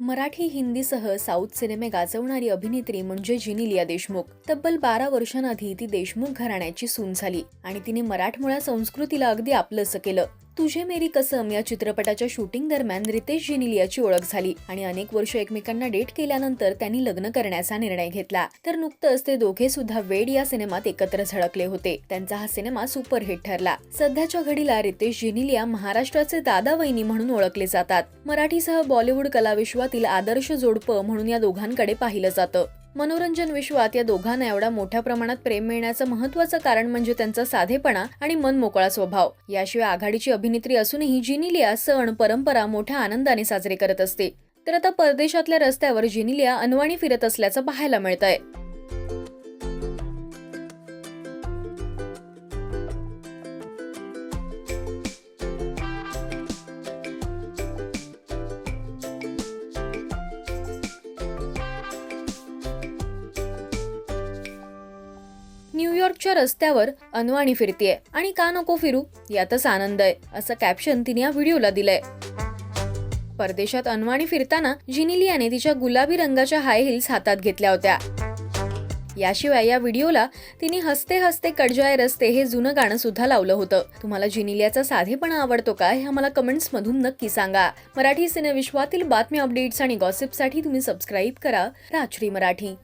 Marathi हिंदीसह south सिनेमे गाजवणारी अभिनेत्री म्हणजे जिनिलिया देशमुख. तब्बल बारा वर्षांआधी ती देशमुख घराण्याची सून झाली आणि तिने मराठमोळ्या संस्कृतीला अगदी आपलंसं केलं. तुझे मेरी कसम या चित्रपटाच्या शूटिंग दरम्यान रितेश जिनिलियाची ओळख झाली आणि अनेक वर्ष एकमेकांना डेट केल्यानंतर त्यांनी लग्न करण्याचा निर्णय घेतला. तर नुकतंच ते दोघे सुद्धा वेड या सिनेमात एकत्र झळकले होते. त्यांचा हा सिनेमा सुपरहिट ठरला. सध्याच्या घडीला रितेश जिनिलिया महाराष्ट्राचे दादा वहिनी म्हणून ओळखले जातात. मराठीसह बॉलिवूड कलाविश्वातील आदर्श जोडपं म्हणून या दोघांकडे पाहिलं जातं. मनोरंजन विश्वात या दोघांना एवढा मोठ्या प्रमाणात प्रेम मिळण्याचं महत्वाचं कारण म्हणजे त्यांचा साधेपणा आणि मनमोकळा स्वभाव. याशिवाय आघाडीची अभिनेत्री असूनही जिनिलिया सण परंपरा मोठ्या आनंदाने साजरे करत असते. तर आता परदेशातल्या रस्त्यावर जिनिलिया अनवाणी फिरत असल्याचं पाहायला मिळतंय. न्यूयॉर्कच्या रस्त्यावर अनवाणी फिरतीये. आणि का नको फिरू? यातच आनंद आहे असं कॅप्शन तिने या व्हिडिओला दिलंय. परदेशात अनवाणी फिरताना जिनिलियाने तिच्या गुलाबी रंगाच्या हाय हिल्स हातात घेतल्या होत्या. याशिवाय या व्हिडिओला तिने हसते हसते कडजाय रस्ते हे जुनं गाणं सुद्धा लावलं होतं. तुम्हाला जिनिलियाचा साधेपणा आवडतो का? हे आम्हाला कमेंट्स मधून नक्की सांगा. मराठी सिनेविश्वातील बातम्या अपडेट्स आणि गॉसिपसाठी तुम्ही सबस्क्राईब करा राजश्री मराठी.